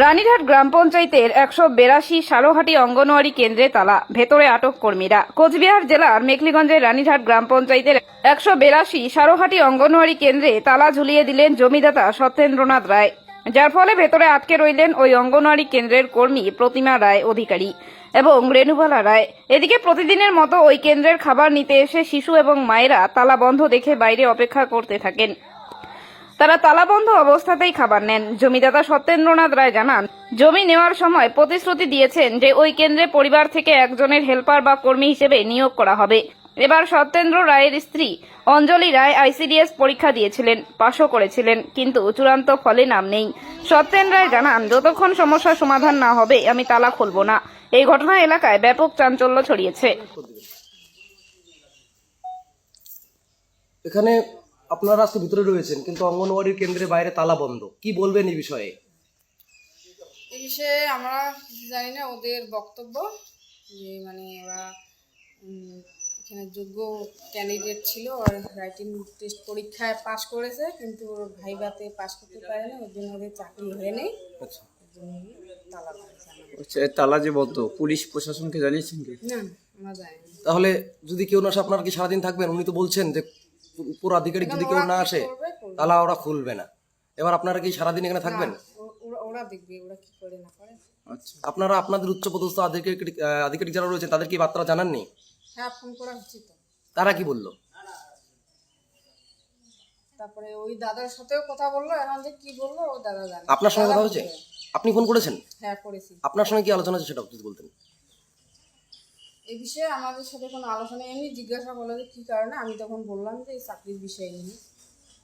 রানীঘাট গ্রাম পঞ্চায়েতের একশো বেরাশি সারোহাটি অঙ্গনওয়াড়ি কেন্দ্রে তালা, ভেতরে আটক কর্মীরা। কোচবিহার জেলার মেখলিগঞ্জের রানীঘাট গ্রাম পঞ্চায়েতের একশো বেরাশি সারোহাটি অঙ্গনওয়াড়ি কেন্দ্রে তালা ঝুলিয়ে দিলেন জমিদাতা সত্যেন্দ্রনাথ রায়। যার ফলে ভেতরে আটকে রইলেন ওই অঙ্গনওয়াড়ি কেন্দ্রের কর্মী প্রতিমা রায় অধিকারী এবং রেণুবালা রায়। এদিকে প্রতিদিনের মতো ওই কেন্দ্রের খাবার নিতে এসে শিশু এবং মায়েরা তালা বন্ধ দেখে বাইরে অপেক্ষা করতে থাকেন। তারা তালাবন্ধ অবস্থাতেই খাবার নেন। জমিদাতা সত্যেন্দ্রনাথ রায় জানান, জমি নেওয়ার সময় প্রতিশ্রুতি দিয়েছেন যে ওই কেন্দ্রে পরিবার থেকে একজনের হেল্পার বা কর্মী হিসেবে নিয়োগ করা হবে। এবার সত্যেন্দ্র রায়ের স্ত্রী অঞ্জলি রায় আইসিডিএস পরীক্ষা দিয়েছিলেন, পাশও করেছিলেন, কিন্তু চূড়ান্ত ফলে নাম নেই। সত্যেন রায় জানান, যতক্ষণ সমস্যার সমাধান না হবে, আমি তালা খুলব না। এই ঘটনা এলাকায় ব্যাপক চাঞ্চল্য ছড়িয়েছে। এখানে আপনারা আজকে ভিতরে রয়েছেন কিন্তু অঙ্গনওয়াড়ির কেন্দ্রের বাইরে তালা বন্ধ। কি বলবেন এই বিষয়ে? এই বিষয়ে আমরা কিছু জানি না ওদের বক্তব্য যে মানে ওরা এখানে যোগ্য ক্যান্ডিডেট ছিল আর রাইটিং টেস্ট পরীক্ষায় পাশ করেছে কিন্তু ওর ভাইভাতে পাশ করতে পারেনি ওর জন্য ওদের চাকরি হয়নি। আচ্ছা। জন্য তালা যে বদ্ধ পুলিশ প্রশাসনকে জানিয়েছেন কি? না না, আমরা জানি তাহলে যদি কেউ না আপনার কি সারাদিন থাকবেন? উনি তো বলছেন যে পুরো আধিকারিক যদি কেউ না আসে। তালা ওরা খুলবে না। এবার আপনারা কি সারাদিন এখানে থাকবেন? ওরা- ওরা দেখবে ওরা কি করে না করে। আচ্ছা। আপনারা আপনাদের উচ্চপদস্থ আধিকারিক আধিকারিক যারা রয়েছেন তাদের কি বার্তা জানাননি? হ্যাঁ ফোন করা উচিত। তারা কি বলল? তারপরে ওই দাদার সাথেও কথা বলল এখন যে কি বলল ও দাদা জানে। আপনার সঙ্গে কথা হয়েছে? আপনি ফোন করেছেন? হ্যাঁ করেছি। আপনার সঙ্গে কি আলোচনা হয়েছে সেটা যদি বলতেন। এই বিষয়ে আমাদের সাথে কোনো আলোচনা এমনি জিজ্ঞাসা করল যে কী কারণে আমি তখন বললাম যে এই চাকরির বিষয়ে নিয়ে।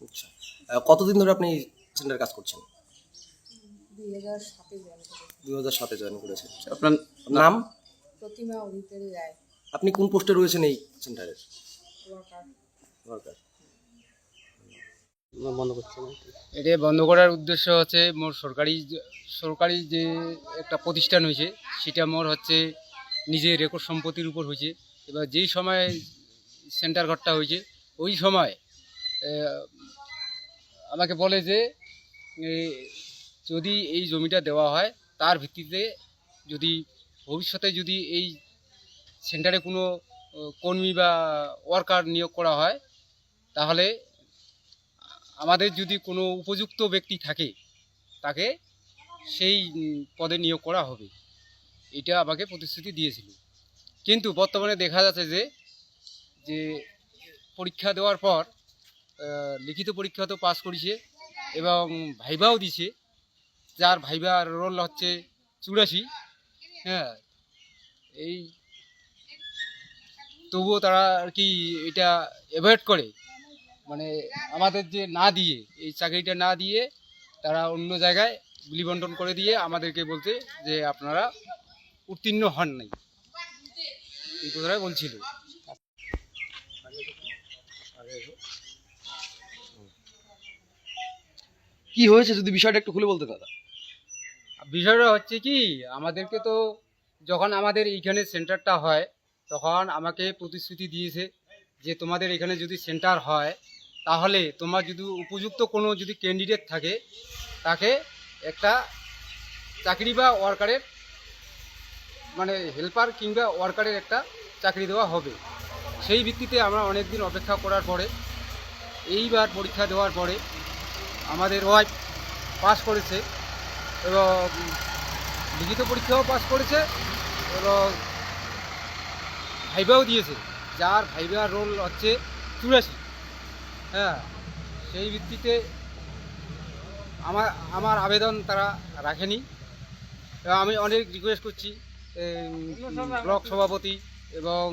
আচ্ছা। কতদিন ধরে আপনি সেন্টারে কাজ করছেন? দুই হাজার সাতে জয়েন দুই হাজার সাতে জয়েন করেছেন। আপনার নাম? প্রতিমা অধিকারী রায়। আপনি কোন পোস্টে রয়েছেন এই সেন্টারের ওয়ার্কার ওয়ার্কার এটা বন্ধ করার উদ্দেশ্য হচ্ছে মোর সরকারি সরকারি যে একটা প্রতিষ্ঠান হয়েছে সেটা মোর হচ্ছে নিজের রেকর্ড সম্পত্তির উপর হয়েছে। এবার যেই সময় সেন্টার ঘরটা হয়েছে, ওই সময় আমাকে বলে যে যদি এই জমিটা দেওয়া হয়, তার ভিত্তিতে যদি ভবিষ্যতে যদি এই সেন্টারে কোনো কর্মী বা ওয়ার্কার নিয়োগ করা হয়, তাহলে আমাদের যদি কোনো উপযুক্ত ব্যক্তি থাকে, তাকে সেই পদে নিয়োগ করা হবে। এটা আমাকে প্রতিশ্রুতি দিয়েছিল। কিন্তু বর্তমানে দেখা যাচ্ছে যে যে পরীক্ষা দেওয়ার পর লিখিত পরীক্ষা তো পাস করেছে এবং ভাইভাও দিছে যার ভাইবার রোল হচ্ছে চুরাশি হ্যাঁ। এই তবুও তারা আর কি এটা অ্যাভয়েড করে। মানে আমাদের যে না দিয়ে, এই চাকরিটা না দিয়ে তারা অন্য জায়গায় বিলি বন্টন করে দিয়ে আমাদেরকে বলতে যে আপনারা উত্তীর্ণ হন নাই। এই কথাটাই বলছিল। কি হয়েছে যদি বিষয়টা একটু খুলে বলতে দাদা? বিষয়টা হচ্ছে কি, আমাদেরকে তো যখন আমাদের এইখানে সেন্টারটা হয়, তখন আমাকে প্রতিশ্রুতি দিয়েছে যে তোমাদের এখানে যদি সেন্টার হয়, তাহলে তোমার যদি উপযুক্ত কোনো যদি ক্যান্ডিডেট থাকে, তাকে একটা চাকরি বা ওয়ার্কারের মানে হেল্পার কিংবা ওয়ার্কারের একটা চাকরি দেওয়া হবে। সেই ভিত্তিতে আমরা অনেক দিন অপেক্ষা করার পরে, এইবার পরীক্ষা দেওয়ার পরে আমাদের ওয়াইফ পাস করেছে এবং লিখিত পরীক্ষাও পাস করেছে এবং ভাইভাও দিয়েছে। যার ভাইবার রোল হচ্ছে চুরাশি। হ্যাঁ সেই ভিত্তিতে আমার আমার আবেদন তারা রাখেনি। আমি অনেক রিকোয়েস্ট করছি। ব্লক সভাপতি এবং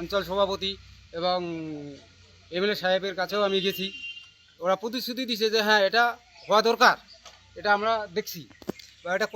অঞ্চল সভাপতি এবং এমএলএ সাহেবের কাছেও আমি গেছি। ওরা প্রতিশ্রুতি দিছে যে হ্যাঁ এটা হওয়া দরকার। এটা আমরা দেখছি। বা এটা